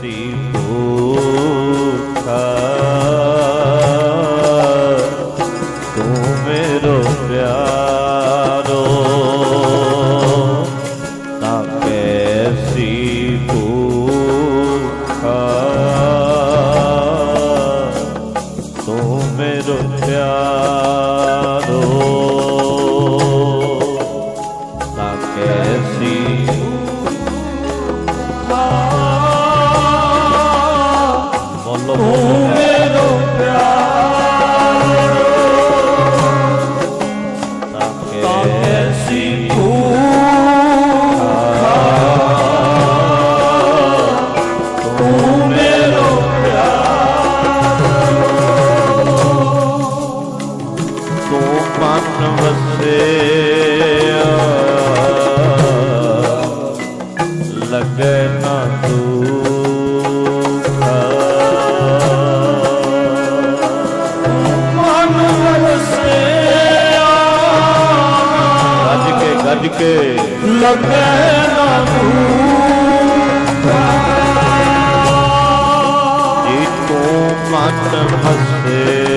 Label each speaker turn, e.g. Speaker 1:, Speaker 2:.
Speaker 1: ਸੀ ਭੂਖਾ ਤੂੰ ਮੇਰੋ ਪਿਆਰੋ ਤਾਂ ਕੈਸੀ ਭੂਖਾ ਤੂੰ ਮੇਰੋ ਪਿਆਰੋ। ਬੋਲੋ ਮੇਰੋ ਤਾਂ ਕੈਸੀ ਤੂੰ ਮੇਰੋ ਤੂੰ ਮਨ ਵਸਿਆ ਲਗੇ ਨਾ ਦੁਖਾ ਭਜ ਕੇ ਲੱਗੇ ਨਾ ਮੂਹ ਜੀ ਤੂੰ ਮਨ ਹਸੇ